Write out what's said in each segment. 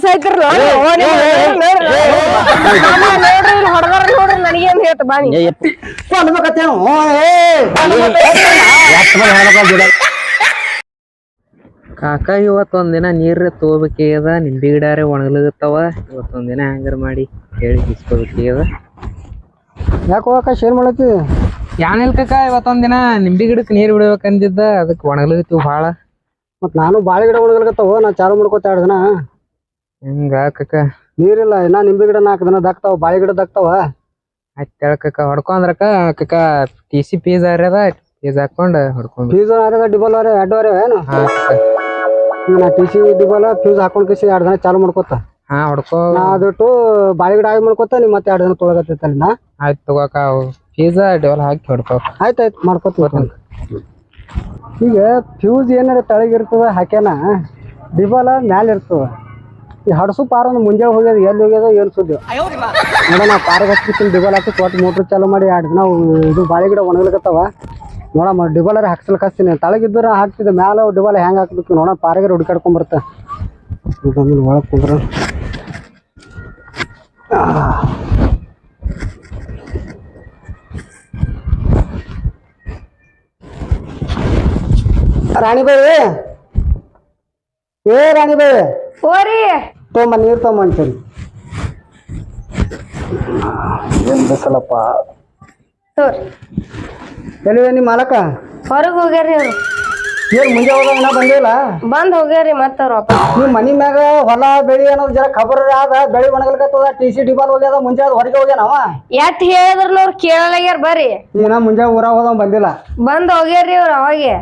ಸಾಯ್ತಿರಲ್ಲ ನೋಡ್ರಿ ಇಲ್ಲಿ ಹೊಡೆದಾರ ನೋಡ್ರಿ ನನಗೇನ್ ಹೇಳ್ತ ಬಾನಿ ಏ ಯಪ್ಪ ಅನ್ಬೇಕತ್ತೇನು ಕಾಕ ಇವತ್ತೊಂದಿನ ದಿನ ನೀರ್ ತಗೋಬೇಕದ ನಿಂಬೆ ಗಿಡಾರೆ ಒಣಗಲಿಗತ್ತವ ಇವತ್ತೊಂದಿನ ದಿನ ಹ್ಯಾಂಗರ್ ಮಾಡಿ ಹೇಳಿ ಇಸ್ಕೋಬೇಕದ ಯಾಕೆ ಹೋಗಕ್ಕ ಶೇರ್ ಮಾಡತ್ತಿ ಯಾನಿಲ್ ಕಾಕ ಇವತ್ತೊಂದಿನ ದಿನ ನಿಂಬೆ ಗಿಡಕ್ಕೆ ನೀರು ಬಿಡ್ಬೇಕಂದಿದ್ದ ಅದಕ್ಕೆ ಒಣಗ್ಲಗತ್ತೀವಿ ಭಾಳ ಮತ್ತ ನಾನು ಬಾಳೆ ಗಿಡ ಒಣಗಲಿಕತ್ತವ ನಾ ಚಾಲು ಮಾಡ್ಕೋತ ಎರಡು ದಿನ ಹಿಂಗ ಕಕ್ಕ ನೀರಿಲ್ಲ ಇನ್ನ ನಿಂಬೆ ಗಿಡ ನಾಲ್ಕು ದಿನ ದಕ್ತಾವ ಬಾಳೆ ಗಿಡ ದಕ್ತಾವ. ಆಯ್ತು ಹೇಳ ಕಾಕ ಹೊಡ್ಕೊಂಡ್ರಕ ಕಾಕ ಟಿ ಸಿ ಪೀಸ್ ಆರ್ಯದ ಪೀಸ್ ಹಾಕೊಂಡ್ ಹೊಡ್ಕೊಂಡ್ ಫೀಸ್ ಅರದ ಡಿಬಲ್ ಅವರೇ ಎರಡು ಅವರೇ ಏನು? ಹಾ ನಾ ಟಿ ಸಿ ಡಿಬಲ್ ಫ್ಯೂಸ್ ಹಾಕೊಂಡ್ ಕಿಸಿ ಎರಡು ದಿನ ಚಾಲು ಮಾಡ್ಕೊತ. ಹಾ ಹೊಡ್ಕೋ. ನಾ ಅದಿಟ್ಟು ಬಾಳೆ ಗಿಡ ಆಗಿ ಮಾಡ್ಕೊತ ನಿಮ್ ಮತ್ತೆ ಎರಡು ದಿನ ತೊಳಗತ್ತೈತಲ್ಲ ನಾ ಆಯ್ತು ತಗೋಕ ಪೀಸ್ ಡೆವಲ್ ಹಾಕಿ ಹೊಡ್ಕೋ ಆಯ್ತು ಆಯ್ತು ಮಾಡ್ಕೊತ ಈಗ ಫ್ಯೂಸ್ ಏನಾರ ತೆಳಗಿರ್ತದ ಹಾಕ್ಯಾನ? ಡಿಬಲ್ ಮ್ಯಾಲ ಇರ್ತದ. ಈ ಹಡಸು ಪಾರ ಒಂದು ಮುಂಜಾನೆ ಹೋಗ್ಯದ ಎಲ್ಲಿ ಹೋಗ್ಯದ ಏನು ಸುದ್ದಿ? ನೋಡೋಣ ಪಾರಿಗೆ ಹಚ್ಬಿಟ್ಟು ಡಿಬಲ್ ಹಾಕಿ ಕೊಟ್ಟು ಮೋಟ್ರ್ ಚಾಲು ಮಾಡಿ ಎರಡು ದಿನ ಇದು ಬಾಳೆ ಗಿಡ ಒಣಗ್ಲಿಕತ್ತವ. ನೋಡಮ್ಮ ಡಿಬಲರ ಹಾಕ್ಸಲಿಕ್ಕೆ ಹಚ್ತೀನಿ. ತಳಗಿದ್ರೆ ಹಾಕ್ತಿದ್ದೆ ಮ್ಯಾಲ ಡಿಬಲ್ ಹೆಂಗೆ ಹಾಕ್ಬೇಕು ನೋಡೋಣ ಪಾರಿಗೆ ಹುಡುಕಾಡ್ಕೊಂಬರ್ತ ಒಳಗೆ ಕುಂದ್ರ. ರಾಣಿಬಾಯಿ ಏ ರಾಣಿಬಾಯಿ ಓರಿ ತೊಂಬ ನೀರು ಅಂತೀನಿ ಏನು ಬೇಕಲ್ಲಪ್ಪ? ತೋರಿ ಎಲ್ಲಿವೆ ನಿಮ್ಮ ಮಾಲಕ? ಹೊರಗೆ ಹೋಗ್ಯಾರಿ ಅವ್ರು. ಏನು ಮುಂಜೆ ಹೋದಾಗ ಇನ್ನ ಬಂದಿಲ್ಲ ಬಂದ್ ಹೋಗ್ಯಾರಿ ಮತ್ತ ಅವ್ರ ವಾಪಸ್. ನಿಮ್ಮ ಮನಿ ಮ್ಯಾಗ ಹೊಲ ಬೆಳಿ ಅನ್ನೋದು ಜರ ಖಬರ್ ಆದ ಬೆಳಿ ಒಣಗಲ್ಕತ್ತದ ಟಿ ಸಿ ಡಿಬಾಲ್ ಹೋಗ್ಯದ ಮುಂಜೆ ಅದು ಹೊರಗೆ ಹೋಗ್ಯಾನವ ಎಟ್ ಹೇಳಿದ್ರು ಅವ್ರು ಕೇಳಲಾಗ್ಯಾರ ಬರ್ರಿ. ನೀನ ಮುಂಜೆ ಊರಾಗ ಹೋದ ಬಂದಿಲ್ಲ. ಬಂದ್ ಹೋಗ್ಯಾರಿ ಅವ್ರು ಅವಾಗೆ.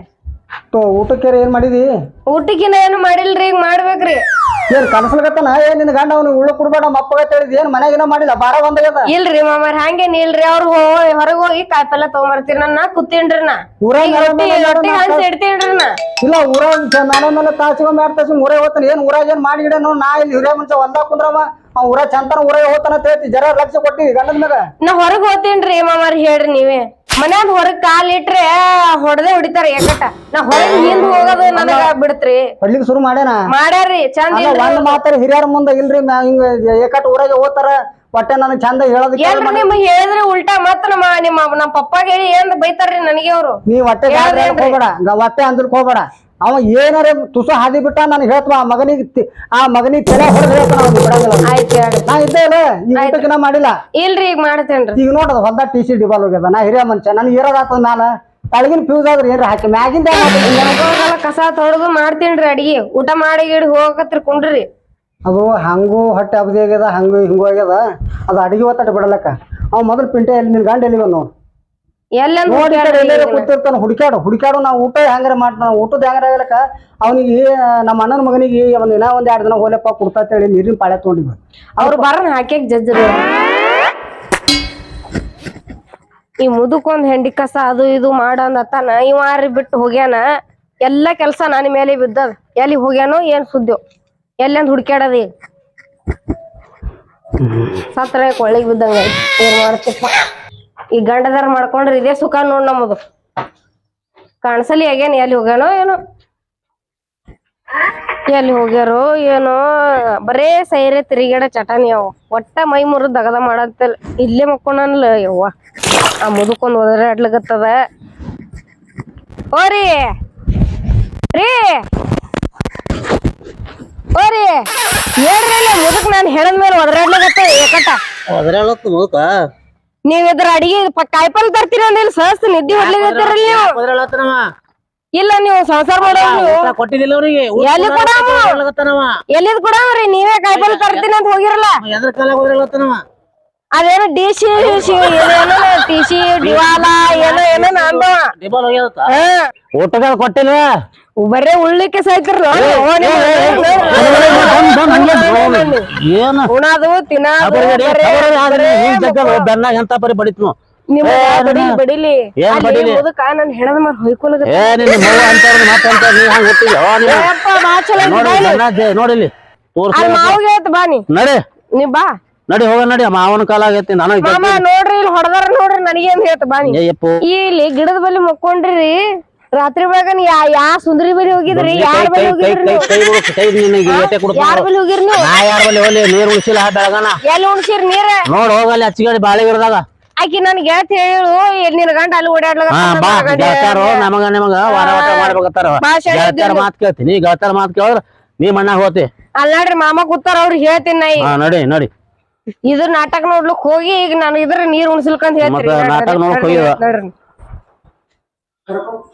ತೋ ಊಟಕ್ಕೆ ಏನು ಮಾಡಿದಿ? ಊಟಕ್ಕಿನ ಏನು ಮಾಡಿಲ್ರಿ ಈಗ ಮಾಡ್ಬೇಕ್ರಿ. ಏನ್ ಕನಸಲ್ಕತ್ತನ ಏನ್ ನಿನ್ ಗಂಡ ಅವ್ನು ಉಳ್ಳು ಕೊಡ್ಬೇಡ ಮಪ್ಪಗ ಹೇಳಿದ್ ಏನು ಮನೆಗಿನ ಮಾಡಿಲ್ಲ? ಬಾರ ಬಂದಾಗ್ಯದ? ಇಲ್ರಿ ಮಾಮರ್ ಹಂಗೇನ್ ಇಲ್ರಿ ಅವ್ರು ಹೊರಗ್ ಹೋಗಿ ಕಾಯಿಪಲ್ಲೆ ತಗೊಂಬರ್ತೀರಿ ನಾ ಕೂತೀನ್ರಿ ನಾ ಊರಾಗ ಈಗ ರೊಟ್ಟಿ ರೊಟ್ಟಿ ಹಂಚಿ ಇಡ್ತೀನ್ರಿ ನಾ ಇಲ್ಲ ಊರ ನಾನು ಮೇಲೆ ತಾಸಿಗೊಮ್ಮೆ ಎರಡು ತಾಸಿಗೆ ಊರೇ ಹೋಗ್ತಾನೆ. ಏನ್ ಊರಾಗ ಏನ್ ಮಾಡಿ ನೋ ನಾ ಇಲ್ಲಿ ಹಿರಿಯ ಮನುಷ್ಯ ಒಂದ ಕುಂದ್ರವ ಅವ್ ಊರ ಚಂತನ ಊರಾಗ ಹೋಗ್ತಾನ ಅಂತ ಹೇಳ್ತಿ. ಜರ ಲಕ್ಷ ಕೊಟ್ಟಿ ಗಂಡದ ಮ್ಯಾಗ. ನಾ ಹೊರಗ್ ಹೋಗ್ತೀನ್ರಿ ಮಾಮರ್ ಹೇಳ್ರಿ ನೀವೇ. ಮನ್ಯಾಗ ಹೊರಗ್ ಕಾಲ್ ಇಟ್ರೆ ಹೊಡೆದೇ ಹೊಡಿತಾರ ಏಕಟ್ಟ ನಾ ಹೊರಗ್ ಹಿಂದ್ ಹೋಗೋದು ನನಗ ಬಿಡತ್ರಿ. ಹೊಡ್ಲಿಕ್ಕೆ ಶುರು ಮಾಡ್ಯಾನ? ಮಾಡ್ಯಾರ್ರಿ ಚಂದ ಅಲ್ಲ ಇಲ್ರಿ ಒಂದ್ ಮಾತಾರ ಹಿರಿಯರ ಮುಂದೆ ಇಲ್ರಿ ಮ್ಯಾ- ಹಿಂಗ ಏಕಟ್ ಊರಾಗ ಓದ್ತಾರ ಹೊಟ್ಟೆ ನನಗ್ ಚಂದ ಹೇಳೋದಕ್ಕೆ ಏನ್ರಿ ನಿಮ್ ಹೇಳಿದ್ರೆ ಉಲ್ಟಾ ಮತ್ತ ನಮ್ಮ ನಿಮ್ಮ ನಮ್ಮ ಪಪ್ಪಾಗ ಹೇಳಿ ಏನ್ ಬೈತಾರ್ರಿ ನನಗೆ ಅವ್ರು? ನೀ ಹೊಟ್ಟೆ ಗಾಬ್ರಿ ಹೋಗ್ಬೇಡ. ಹೊಟ್ಟೆ ಅಂದ್ರಕ್ ಹೋಗ್ಬೇಡ. ಅವ ಏನಾರ ತುಸು ಹಾದಿ ಬಿಟ್ಟ ನಾನು ಹೇಳ್ತವ ಆ ಮಗನಿಗೆ ಆ ಮಗನಿಗೆ ತಲೆ ಹೊಡೆದು ಹೇಳ್ತಾನ ಅವ್ನು ಬಿಡಂಗಿಲ್ಲ. ಆಯ್ತು ನಾ ಇದ್ದೇ ಇಲ್ಲ ಮಾಡಿಲ್ಲ. ಇಲ್ರಿ ಈಗ ಮಾಡ್ತೇನ್ರಿ. ಈಗ ನೋಡದ ಹೊಲ್ದಾಗ ಟಿ ಸಿ ಡಿಬಾಲ್ ಹೋಗ್ಯದ ನಾ ಹಿರಿಯ ಮನುಷ್ಯ ನನಗೆ ಇರೋದಾತದ ಮ್ಯಾಲ. ತಳಗಿನ ಫ್ಯೂಸ್ ಆದ್ರೆ ಏನ್ರ ಹಾಕಿ ಮ್ಯಾಗಿಂದ ಕಸ ತೊಳೆದು ಮಾಡ್ತೀನ್ರಿ ಅಡಿಗೆ ಊಟ ಮಾಡಿ ಗಿಡ ಹೋಗತ್ರಿ ಕುಂಡ್ರಿ. ಅದು ಹಂಗೂ ಹೊಟ್ಟೆ ಅಬದಿ ಆಗ್ಯದ ಹಂಗೂ ಹಿಂಗೂ ಆಗ್ಯದ. ಅದು ಅಡಿಗೆ ಒತ್ತಡ ಬಿಡಲಕ್ಕ. ಅವ್ ಮೊದಲು ಪಿಂಟೆ ಎಲ್ಲಿ ನಿನ್ ಗಂಡ ಎಲ್ಲಿ ನೋಡಿ? ಕೂತಿರ್ತಾನ ಹುಡುಕ್ಯಾಡು ಹುಡುಕ್ಯಾಡು ನಾವು ಊಟ ಹೆಂಗಾರ ನಾವು ಊಟದ ಹೆಂಗಾರ ಆಗಲಕ ಅವನಿಗೆ ನಮ್ಮ ಅಣ್ಣನ ಮಗನಿಗೆ ಅವನ ದಿನ ಒಂದ್ ಎರಡ್ ದಿನ ಹೋಲಪ್ಪ ಕುಡ್ತಾ ಹೇಳಿ ನೀರಿನ ಪಾಳೆ ತಗೊಂಡಿದ್ವಿ. ಅವ್ರು ಬರೋಣ ಹಾಕ್ಯಾಕ ಜಜ್ಜರು ಈ ಮುದುಕೊಂದ್ ಹೆಂಡಿ ಕಸ ಅದು ಇದು ಮಾಡಂದತ್ತಾನ ಇವಾರಿ ಬಿಟ್ಟು ಹೋಗ್ಯಾನ ಎಲ್ಲಾ ಕೆಲ್ಸ ನನ್ನ ಮೇಲೆ ಬಿದ್ದದ. ಎಲ್ಲಿ ಹೋಗ್ಯಾನೋ ಏನ್ ಸುದ್ದಿವ್ ಎಲ್ಲೆಂದ್ ಹುಡ್ಕ್ಯಾಡದ ಈಗ? ಸತ್ರ ಕೊಳ್ಳಿಗೆ ಬಿದ್ದಂಗ ಏನ್ ಮಾಡ್ತಿಪ್ಪ ಈ ಗಂಡದಾರ ಮಾಡ್ಕೊಂಡ್ರೆ ಇದೇ ಸುಖ ನೋಡ್ ನಮ್ಮದು. ಕಾಣಿಸಲಿ ಆಗ್ಯಾನ, ಎಲ್ಲಿ ಹೋಗ್ಯಾನೋ ಏನೋ. ಎಲ್ಲಿ ಹೋಗ್ಯಾರೋ ಏನೋ. ಬರೇ ಸೈರೆ ತಿರುಗಾಡ ಚಟನಿ ಅವ. ಒಟ್ಟ ಮೈ ಮುರಿದ್ ದಗದ ಮಾಡತ್ತಲ್ಲ ಇಲ್ಲೇ ಮಕ್ಕೊಂಡಲ್ಲ ಯವ್ವ. ಆ ಮುದುಕೊಂದ್ ಒದರಾಡ್ಲಿಕತ್ತದ ಓರಿ ರೀ. ಓರಿ ಹೇಳ್ರಿ, ಮುದುಕ್ ನಾನು ಹೇಳದ್ಮೇಲೆ ಒದರಾಡ್ಲಿಕತ್ತ ಏಕಟ. ಅದ್ರಲ್ಲತ್ತು ಮುದುಕ? ನೀವ್ ಇದ್ರ ಅಡಿಗೆ ಪ- ಕಾಯಿಪಲ್ಲೆ ತರ್ತೀರ ಅಂದಿಲ್ಲ ಸಹಸ್ ನಿದ್ದೆ ಹೊಡ್ಲಿಕತ್ತೀರಲ್ಲ ನೀವು ಇಲ್ಲ ನೀವು ಸಂಸಾರ ಮಾಡೋರು ಕೊಟ್ಟಿದ್ದಿಲ್ಲ ಅವ್ರಿಗೆ ಎಲ್ಲಿ ಎಲ್ಲಿದ್ ನೀವೇ ಕಾಯಿಪಲ್ಲೆ ತರ್ತೀನಿ ಅಂತ ಹೋಗಿರಲ್ಲ ಎದ್ರ ಕಾಲ ಅದೇನೋ ಡಿ ಸಿ ಏನೇನೋ ಟಿ ಸಿ ಡಿವಾಲ ಏನೋ ಏನೋ ಹಾ ಊಟಗಳ ಕೊಟ್ಟಿಲ್ಲ ಬರೇ ಉಳ್ಳಿಕ್ಕೆ ಸಾಯ್ತಿರಲ್ಲ? ಏನು? ಉಣಾದು ತಿನ್ನೋದು ಬೆನ್ನ ಎಂತ ಪರಿ ಬಡಿತ್ನು? ನಿಮ್ಮ ಬಡಿ ಬಡಿಲಿ? ಏನ್ ಬಡಿಲಿ? ಮುದುಕ ನನ್ ಹೆಣದ ಮಾರ್ ಹೊಯ್ಕೊಲಗ ಏ ನಿನ್ನ ಮಗು ಅಂತ ಮಾತಂತ ನೀ ಹಂಗ ಹುಟ್ಟಿದ್ಯೋ? ನೀನು. ಬಾ ನೋಡಿ ಬಾ ಇಲ್ಲಿ. ಬೆನ್ನ ಜೆ- ನೋಡಿಲ್ಲಿ ತೋರ್ಸಿ ಮಾವಿಗೆ ಐತ್ ಬಾ ನೀ. ನಡಿ. ನೀ ಬಾ. ನಡಿ ಹೋಗ ನಡಿ. ಮಾವನ ಕಾಲ ಆಗೈತಿ ನನಗ್ ನೋಡ್ರಿ ಇಲ್ಲಿ ಹೊಡೆದಾರ ನೋಡ್ರಿ ನನಗೇನ್ ಹೇಳ್ತ ಬಾನಿ ನೀ. ಇಲ್ಲಿ ಗಿಡದ ಬಲಿ ಮಕ್ಕೊಂಡ್ರಿ. ರಾತ್ರಿ ಒಳಗ ಯಾ ಯಾ ಸುಂದರಿ ಬಲಿ ಹೋಗಿದ್ರಿ? ಯಾರ ಬಲಿ ಹೋಗಿದ್ರಿ ಯಾರ ಹೋಗಿರಿ ನೀವು ನಾ ಯಾರ ಹೋಗ್ಲಿ? ನೀರ್ ಉಳಿಸಿಲ್ಲ ಬೆಳಗನ. ಎಲ್ಲಿ ಉಣ್ಸಿರಿ ನೀರ? ನೋಡ್ ಹೋಗಲ್ಲಿ ಹಚ್ಚಿಗಡಿ ಬಾಳೆ ಗಿಡದಾಗ ಆಕಿ ನನ್ ಗೆಳತಿ ಹೇಳು ಎಲ್ಲಿ ನಿನ್ ಗಂಡ ಅಲ್ಲಿ ಓಡಾಡ್ಲಾಗ ನಮಗ ನಿಮಗ ವಾರ ವಾರ ಮಾಡ್ಬೇಕತ್ತಾರ. ಮಾತ್ ಕೇಳ್ತೀನಿ. ಮಾತ್ ಕೇಳಿದ್ರ ನೀ ಮಣ್ಣಾಗ ಹೋತಿ. ಅಲ್ಲ ನೋಡ್ರಿ ಮಾಮ ಕೂತಾರ ಅವ್ರಿಗೆ ಹೇಳ್ತೀನಿ ನಾ ಈಗ. ಹಾ ನಡಿ ನಡಿ. ಇದ್ರ ನಾಟಕ ನೋಡ್ಲಿಕ್ ಹೋಗಿ ಈಗ ನಾನು ಇದ್ರ ನೀರ್ ಉಣ್ಸಲ್ಕಂತ ಹೇಳ್ತೀನಿ. ನಾಟಕ ನೋಡಕ್ ಹೋಗಿದ.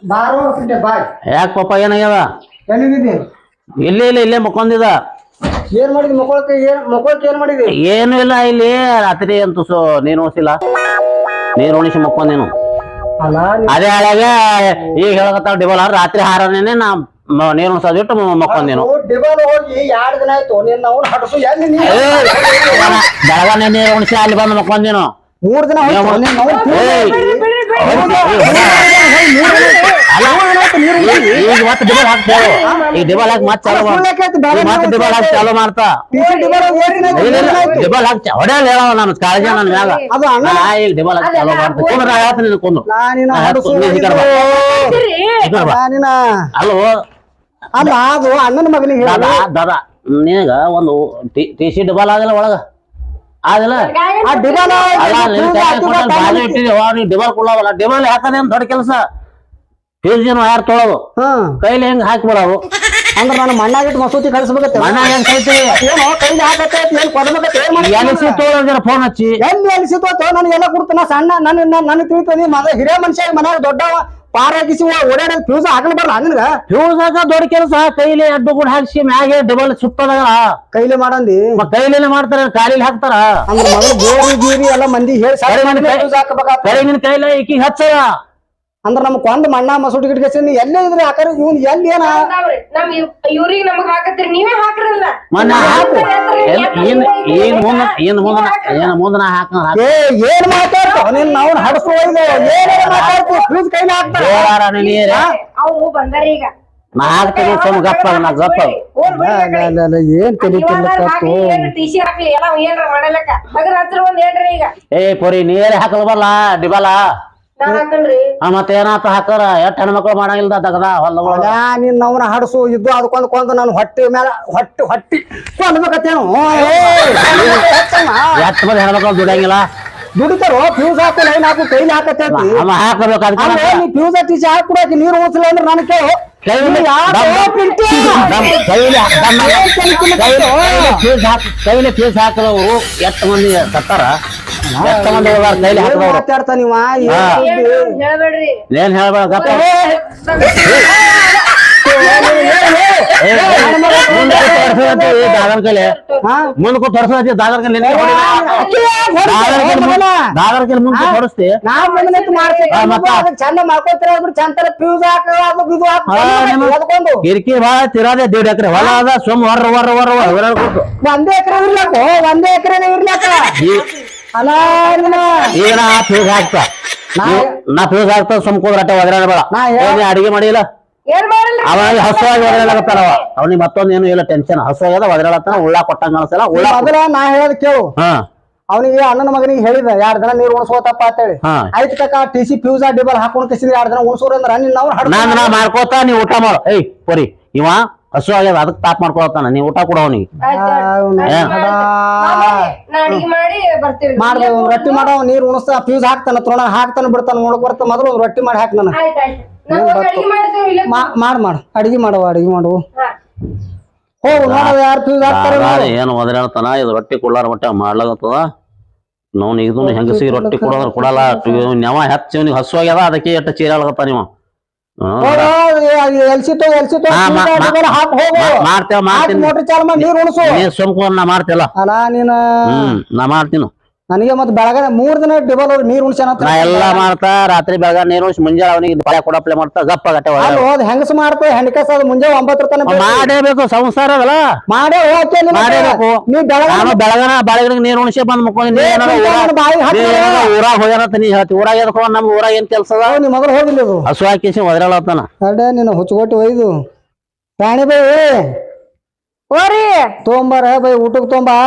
ಬಾರೋ ಸಿಟ್ಟೆ ಬಾಯ್ ಯಾಕ ಪಾಪ ಏನಾಗ್ಯದ ಎಲ್ಲಿದ್ದೀನಿ ಇಲ್ಲೇ ಇಲ್ಲ ಇಲ್ಲೇ ಮುಕ್ಕೊಂದಿದ ಏನ್ ಮಾಡಿದ್ವಿ ಮಕ್ಕಳಕ್ಕೆ ಏನ್ ಮಕ್ಕಳಕ್ಕೆ ಏನ್ ಮಾಡಿದ್ವಿ ಏನು ಇಲ್ಲ ಇಲ್ಲಿ ರಾತ್ರಿ ಅಂತೂ ಸೊ ನೀನು ಉಣಿಸಿಲ್ಲ ನೀರು ಉಣಿಸಿ ಮಕ್ಕೊಂದೇನು ಅಲ್ಲ ಅದೇ ಹಾಳಾಗ ಈಗ ಹೇಳಕತ್ತಾವ ಡಿಬಲ್ ರಾತ್ರಿ ಹಾರನೇನೆ ನಾ ಮ- ನೀರು ಉಣಿಸೋದ್ ಮಕ್ಕೊಂದೇನು ಮುಕ್ಕೊಂದ್ ಡಿಬಲ್ ಹೋಗಿ ಎರಡು ದಿನ ಆಯ್ತು ನಿನ್ನ ಅವ್ನು ಹಡಸು ಎಲ್ಲಿ ನೀ ಬೆಳಗಾನೆ ನೀರು ಉಣಿಸಿ ಅಲ್ಲಿ ಬಂದು ಮುಕ್ಕೊಂದ್ ನೀನು ಮೂರ್ ದಿನ ಈಗ- ಮತ್ತೆ ಹಾಕ್ತೇವೆ ಡಿಬಲ್ ಹಾಕಿ ಮತ್ತೆ ಚಾಲು ಈಗ ಮತ್ತೆ ಹಾಕಿ ಚಾಲು ಮಾಡ್ತಾ. ಹಾಕಿ ಹೊಡೆಯಲ್ಲ ಹೇಳವ ಕಾಳಜಿ ನನ್ನ ಮ್ಯಾಗ ನಾ ಈಗ ಹಾಕಿ ಮಾಡ್ತಾ. ನಾ ಹೇಳ್ತೀನಿ ನೀನು ಈ. ಈ ಅಲ್ಲೋ ಅಲ್ಲ ಅದು ಅಣ್ಣನ ಮಗನಿಗೆ ದಾದಾ ದಾದಾ ನಿನಗ ಒಂದು ಟಿ ಸಿ ಡಬಲ್ ಆಗಲ್ಲ ಒಳಗ. ಆಗಲ್ಲ ಆ ನೀ ಡಿಬಲ್ ಕೊಡವಲ್ಲ ಡಿಬಲ್ ಹಾಕದೇನ್ ದೊಡ್ಡ ಕೆಲಸ. ಫೀಸ್ ಯಾರು ತೊಳೋದು? ಹ್ಮ್ ಕೈಲಿ ಹೆಂಗ್ ಹಾಕ್ಬಿಡವು ಅಂದ್ರೆ ನಾನು ಮಣ್ಣಾಗಿಟ್ಟು ಮಸೂತಿ ಕಳಿಸ್ಬೇಕತ್ತೆ. ಮಣ್ಣ ಹೆಂಗ್ ಕೈತಿ ಏನೋ ಕೈಲಿ ಹಾಕತ್ತೆ ಏನ್ ಕೊಡ್ಬೇಕತ್ತೆ ಏನ್ ಎಲ್ಸಿ? ಫೋನ್ ಹಚ್ಚಿ? ಎಲ್ಲಿ ಅನಿಸಿತು ನನಗೆಲ್ಲ ಕೊಡ್ತಾನ ಸಣ್ಣ ನನ್ನ ನನ್ನ ತಿಳಿತದೆ ಮದ ಹಿರಿಯ ಮನುಷ್ಯ ಮನ್ಯಾಗ ದೊಡ್ಡವ. ಪಾರಾಗಿಸಿ ಓಡಾಡ ಫ್ಯೂಸ್ ಹಾಕಲ್ ಬರಲ್ಲ ನಿನಗ ಫ್ಯೂಸ್ ಹಾಕ ದೊಡ್ಡ ಕೆಲಸ ಕೈಲಿ ಅಡ್ಡು ಕೂಡ ಹಾಕಿಸಿ ಮ್ಯಾಗೆ ಡಬಲ್ ಸುತ್ತದ ಕೈಲಿ ಮಾಡಂದಿ? ಕೈಲಿನ ಮಾಡ್ತಾರ ಕಾಲಿಲಿ ಹಾಕ್ತಾರ. ಅಂದ್ರೆ ಮೊದಲು ಗೋರಿ ಗೀರಿ ಎಲ್ಲ ಮಂದಿ ಹೇಳಿ ಕೈ ನಿನ್ ಕೈಲ ಈಕಿ ಹಚ್ಚರ ಅಂದ್ರ ನಮ್ ಕೊಂದ್ ಮಣ್ಣ ಮಸೂಟಿ ಗಿಡಕ್ಕೆ ನೀ ಎಲ್ಲೇ ಇದ್ರಿ ಹಾಕರ ಇವ್ನ್ ಎಲ್ಲಿ ಏನ? ನಮ್ ಇವ್ರಿಗೆ ನಮಗ್ ಹಾಕತ್ರಿ ನೀವೇ ಹಾಕ್ರಲ್ಲ. ಹಾಕು. ಏನ್ ಏನ್ ಮುಂದ ಏನ್ ಮುಂದ ಏನ್ ಮುಂದ ನಾ ಹಾಕ ಏ ಏನ್ ಮಾತಾಡ್ತು? ನೀನ್ ನಾವು ಹಡಸು ಮಾತಾಡ್ತು? ಕೈಲಿ ಹಾಕ್ತಾರ ನೀರ ಅವ್ರು ಬಂದಾರ ಈಗ. ನಾ ಹಾಕ್ತೀನಿ ಸುಮ್ ಗಪ್ಪ ನಾ ಗಪ್ಪ ಏನ್ ಒಂದ್ ಈಗ. ಏ ಪೊರಿ ನೀರೇ ಹಾಕಲ್ ಬರಲ್ಲ ಡಿಬಲ ನಾ ಹಾಕಲ್ರಿ ಆ, ಮತ್ತೆ ಏನಾತ ಹಾಕರ ಎಷ್ಟ್ ಹೆಣ್ಮಕ್ಳು ಮಾಡಂಗಿಲ್ಲ ದಗದ ನಿನ್ನ ನೀನ್ ಅವನ ಹಡಸು ಇದ್ದು ಅದಕ್ಕೊಂದು ಕೊಂದು ನಾನು ಹೊಟ್ಟೆ ಮೇಲೆ ಹೊಟ್ಟೆ ಹೊಟ್ಟಿ ಕೊಂಡ್ಬೇಕತ್ತೇನು ಎಷ್ಟ್ ಮಂದಿ ಹೆಣ್ಮಕ್ಳು ದುಡಂಗಿಲ್ಲ ದುಡಿತಾರೋ ಫ್ಯೂಸ್ ಹಾಕು ಲೈನ್ ಹಾಕು ಕೈಲಿ ಹಾಕತ್ತೇನು ಹಾಕಬೇಕು ಫ್ಯೂಸ್ ಹಚ್ಚಿಸಿ ಹಾಕ್ಬಿಡಕ್ಕೆ ನೀರು ಉಳಿಸಲ್ಲ ಅಂದ್ರೆ ನನಗೆ ಕೇಳು ಕೈಲಿ ಫ್ಯೂಸ್ ಹಾಕದವ್ರು ಎಷ್ಟು ಮಂದಿ ಸತ್ತಾರ ಕೈಲಿ ಹಾಕದವ್ರು ಮಾತಾಡ್ತಾ ನೀವ ಏನ್ ಹಾ. ಸುದ್ದಿ? ಹೇಳ್ಬೇಡ್ರಿ ಏನ್ ಹೇಳ್ಬೇಡ ಗಪ್ಪ ಕೈಲಿ? ಮುಂದೆ ಕೂತ್ ಕೈಲಿ ಕೈಲಿ ಮುಂದೆ ಕೂತ್ ಚಂದ ಮಾಡ್ಕೊತೀರ ಅಂದ್ಬಿಟ್ಟು ಚಂದ ಫ್ಯೂಸ್ ಹಾಕ ಅದು ಇದು ಹಾಕ್ ಹಾ, ನಿಮ್ಮ- ಕಿರಿಕಿ ಭಾಳ ತಿರೋದೆ ದೇಡ್ ಎಕರೆ ಹೊಲ ಅದ ಸುಮ್ ವರ್ ವರ್ ವರ್ ವರ್ ಹೊರ ಒಂದೇ ಎಕರೆ ಇರ್ಲಾಕ ಒಂದೇ ಎಕರೆ ಇರ್ಲಾಕ ಈಗ ನಾ ಫ್ಯೂಸ್ ಹಾಕ್ತ. ನಾ ಫ್ಯೂಸ್ ಹಾಕ್ತ ಸುಮ್ ಕೂದ್ರಟ್ಟೆ ಒದರಾಡ ಬೇಡ. ಅಡಿಗೆ ಮಾಡಿಲ್ಲ? ಅವ ಹಸುವಾಗಿ ಒದರಾಡಕತ್ತಾನ ಅವ ಅವ್ನಿಗೆ ಮತ್ತೊಂದ್ ಏನು ಇಲ್ಲ ಟೆನ್ಷನ್ ಹಸುವಾಗ್ಯದ ಒದರಾಡತ್ತಾನ ಉಳ್ಳ ಕೊಟ್ಟಂಗ ಅನ್ಸಲ್ಲ ಉಳ್ಳ ಮೊದಲ ನಾ ಹೇಳದ್ ಕೇಳು. ಹಾ. ಅವನಿಗೆ ಅಣ್ಣನ ಮಗನಿಗೆ ಹೇಳಿದ ಎರಡ್ ದಿನ ನೀರು ಉಣಸ್ಕೋತಪ್ಪ ಅಂತ ಹೇಳಿ ಆಯ್ತು ಕಕ್ಕ ಟಿ ಸಿ ಫ್ಯೂಸ್ ಡಿಬಲ್ ಹಾಕೊಂಡ್ ಕಿಸಿದ್ರೆ ಎರಡ್ ದಿನ ಉಣಸೋರ್ ಅಂದ್ರೆ ನಿನ್ನ ಅವ್ರು ನಾನ್ ಮಾಡ್ಕೋತ ನೀ ಊಟ ಮಾಡು. ಏಯ್ ಪೊರಿ. ಇವ ಹಸು ಆಗ್ಯದ ಅದಕ್ಕೆ ತಾಪ್ ಮಾಡ್ಕೊಳತ್ತಾನ. ನೀ ಊಟ ಕೊಡ ಅವನಿಗೆ. ಮಾಡಿ ರೊಟ್ಟಿ ಮಾಡೋ ನೀರ್ ಉಣಸ್ತಾ ಫ್ಯೂಸ್ ಹಾಕ್ತಾನ ತೋಣ ಹಾಕ್ತಾನ ಬಿಡ್ತಾನ ನೋಡಕ್ ಬರ್ತ ಮೊದಲು ಒಂದ್ ರೊಟ್ಟಿ ಮಾಡಿ ಹಾಕ್ ನಾನು ನಾವ್ ಮಾಡ್ ಮಾಡ್. ಅಡಿಗೆ ಮಾಡವ ಅಡಿಗೆ ಮಾಡುವ. ಹಾ. ಹೋಗು ನೋಡವ ಯಾರು ಫ್ಯೂಸ್ ಹಾಕ್ತಾರೆ ಏನು ಒದರಾಡ್ತಾನ? ಇದು ರೊಟ್ಟಿ ಕೊಡ್ಲಾರ ಮಟ್ಟ ಮಾಡ್ಲಾಗತ್ತದ? ನಾವು ಇದನ್ನು ಹೆಂಗಸಿಗೆ ರೊಟ್ಟಿ ಕೊಡೋದ್ರ ಕೊಡಲ್ಲ. ನೆವ ಹೆಚ್ಚು ಇವ್ನಿಗೆ ಹಸು ಆಗ್ಯದ ಅದಕ್ಕೆ ಎಷ್ಟು ಚೀರಾಳಗತ್ತಾನ ಇವ ಮಾಡ್ತೇವ ಹಾಕಿ ಮಾಡ್ತೀನಿ. ಮೋಟ್ರ್ ಚಾಲು ಮಾಡಿ ನೀರ್ ಉಣಿಸು. ನೀ ಸುಮ್ಕೊಂಡ್ ನಾ ಮಾಡ್ತಿಲ್ಲ ಅಲ್ಲ ನೀನ ನಾ ಮಾಡ್ತೀನಿ. ನನಗೆ ಮತ್ತೆ ಬೆಳಗ್ಗೆ ಮೂರ್ ದಿನ ಡಿಬಲ್ ಅವ್ರು ನೀರ್ ಉಣಿಸ್ಯಾನ ಅಂತ ನಾ ಎಲ್ಲಾ ಮಾಡ್ತಾ ರಾತ್ರಿ ಬೆಳಗ ನೀರು ಉಣಿಸಿ ಮುಂಜಾನೆ ಅವನಿಗೆ ಪಳೆ ಕೊಡಪ್ಲೆ ಮಾಡ್ತಾ ಗಪ್ಪ ಗಟ್ಟೆ ಒಳಗೆ ಹೋದ್ ಹೆಂಗಸ ಮಾಡ್ತಾ ಹೆಂಡಕಸ ಅದು ಮುಂಜಾನೆ ಒಂಬತ್ತರ ತನಕ ಬೇಕು. ಮಾಡೇಬೇಕು ಸಂಸಾರ ಅದಲ್ಲ. ಮಾಡೇ ಹೋಗ್ತೇ ನೀನು. ಮಾಡೇಬೇಕು. ನೀ ಬೆಳಗ್ಗೆ ನಾನು ಬೆಳಗನ ಬಾಳೆಗಳಿಗೆ ನೀರು ಉಣಿಸಿ ಬಂದ್ ಕುಂತ್ಕೊಂಡು ಬಾಯಿಗೆ ಹಾಕ್ತಾರ. ಊರಾಗ ಹೋಗ್ಯಾನಂತ ನೀ ಹೇಳ್ತಿ. ಊರಾಗ ಎದ್ಕೊಂಡ್ ನಮ್ ಊರಾಗ ಏನ್ ಕೆಲ್ಸ ಅದ? ನಿಮ್ಮ ಮಗಳು ಹೋಗಿಲ್ಲ ಇದು. ಹಸು ಹಾಕಿಸಿ ಒದರಾಳತ್ತಾನ ಅಡ್ಡೆ ನೀನು ಹುಚ್ಚುಗೊಟ್ಟು ಒಯ್ದು. ಪ್ರಾಣಿ ಬೈ ತೊಂಬಾರ ತೊಗೊಂಬಾರ ಬೈ ಊಟಕ್ಕೆ ತೊಗೊಂಬಾ.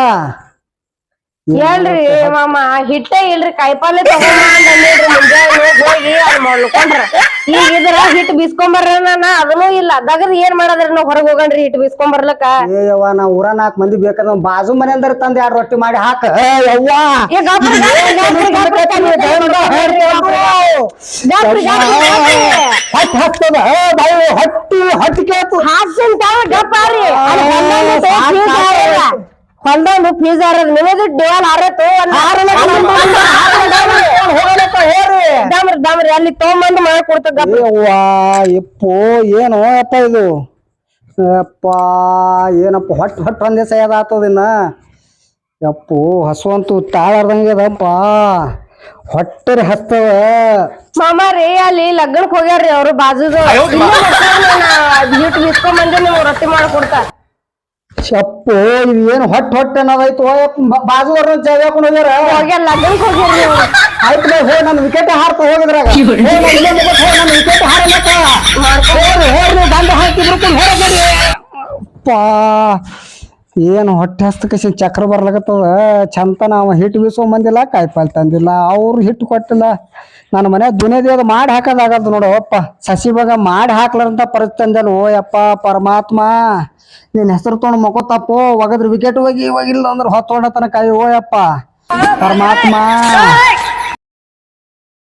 ಹೇಳ್ರಿ ಮಾಮ ಹಿಟ್ಟೆ ಇಲ್ರಿ ಕಾಯಿಪಲ್ಲೆ ಹೋಗಿ ಅದ್ ಮಾಡ್ಕೊಂಡ್ರ ಈಗ ಇದ್ರ ಹಿಟ್ ಬೀಸ್ಕೊಂಬರ್ರ ನಾನ ಅದನ್ನೂ ಇಲ್ಲ ದಗದ್ ಏನ್ ಮಾಡದ್ರಿ ನಾವ್ ಹೊರಗ್ ಹೋಗಣ್ರಿ ಹಿಟ್ ಬೀಸ್ಕೊಂಬರ್ಲಕ್ಕ ಏ ಯವ್ವ ನಾ ಊರ ನಾಲ್ಕು ಮಂದಿ ಬೇಕಾದ್ರೆ ಬಾಜು ಮನೆ ತಂದೆ ಎರಡು ರೊಟ್ಟಿ ಮಾಡಿ ಹಾಕ. ಹೊಟ್ಟಿ ಹತ್ತದ ಹೊಟ್ಟಿ ಹೊಟ್ಟಿ ಕೇಳ್ತು ಗಪ್ಪಾರಿ ಹೊಲ್ದೊಂದು ಫೀಸ್ ಹಾರದ್ ನಿಮ್ಮದು ದೇವಲ್ ಹಾರತ್ತು ದಮ್ರಿ ದಮ್ರಿ ಅಲ್ಲಿ ತಗೊಂಬಂದು ಮಾಡ್ಕೊಡ್ತ ಗಪ್ಪ. ಯವ್ವ ಯಪ್ಪೋ ಏನು ಅಪ್ಪ ಇದು. ಅಪ್ಪ ಏನಪ್ಪ ಹೊಟ್ಟು ಹೊಟ್ಟು ಒಂದೇ ಸೈಯದ ಆತದಿನ್ನ ಅಪ್ಪು ಹಸು ಅಂತೂ ತಾಳಾರ್ದಂಗೆ ಅದಪ್ಪ. ಹೊಟ್ಟೆ ಹಸ್ತವ ಮಾಮಾರಿ ಅಲ್ಲಿ ಲಗ್ನಕ್ ಹೋಗ್ಯಾರ್ರಿ ಅವ್ರು ಬಾಜುದು. ಹಿಟ್ ಬಿಸ್ಕೊಂಡ್ ಬಂದು ನೀವು ರೊಟ್ಟಿ ಮಾಡ್ಕೊಡ್ತಾರ ಚಪ್ಪು ಇದು ಏನು ಹೊಟ್ಟ ಹೊಟ್ಟೆ ಅನ್ನೋದಾಯ್ತು. ಬಾಜು ಜಾವ್ಯಾಕೊಂಡು ಹೋಗ್ಯಾರ? ಹೋಗ್ಯಾರ ಆಯ್ತು ಬೈ ಹೋಗಿ ನನ್ನ ವಿಕೆಟ್ ಹಾರ್ತ ಹೋಗಿದ್ರಾಗ. ನನ್ನ ವಿಕೆಟ್ ಹಾರಲಕ್ಕ ಹೋಗ್ರಿ ಹೋಗ್ರಿ ದಂಡ ಹಾಕಿದ್ರು ಹೋಗಿ ಪಾ ಏನು ಹೊಟ್ಟೆ ಹಸ್ತಕ್ಕೆ ಚಕ್ರ ಬರ್ಲಾಗತ್ತದ ಚಂತ ನಾವು ಹಿಟ್ಟು ಬೀಸೋ ಮಂದಿಲ್ಲ ಕಾಯಿಪಲ್ಲೆ ತಂದಿಲ್ಲ. ಅವ್ರು ಹಿಟ್ಟು ಕೊಟ್ಟಿಲ್ಲ. ನನ್ನ ಮನೆ ದುನಿಯದಿ ಮಾಡಿ ಹಾಕೋದಾಗಲ್ದು ನೋಡು, ಅಪ್ಪ. ಸಸಿ ಬಗ ಮಾಡಿ ಹಾಕ್ಲಾರಂತ ಪರಿಸ್ಥಿತಿ ಅಂದಲ್ಲ ಓ ಯಪ್ಪ, ಪರಮಾತ್ಮ. ನಿನ್ನ ಹೆಸರು ತೊಗೊಂಡು ಮಕ್ಕೋತಪ್ಪೋ ಒಗದ್ರ ವಿಕೆಟ್ ಹೋಗಿ ಹೋಗಿಲ್ಲ ಅಂದ್ರೆ ಹೊತ್ತೊಂಡತನ ಕಾಯಿ, ಓ ಯಪ್ಪ. ಪರಮಾತ್ಮ.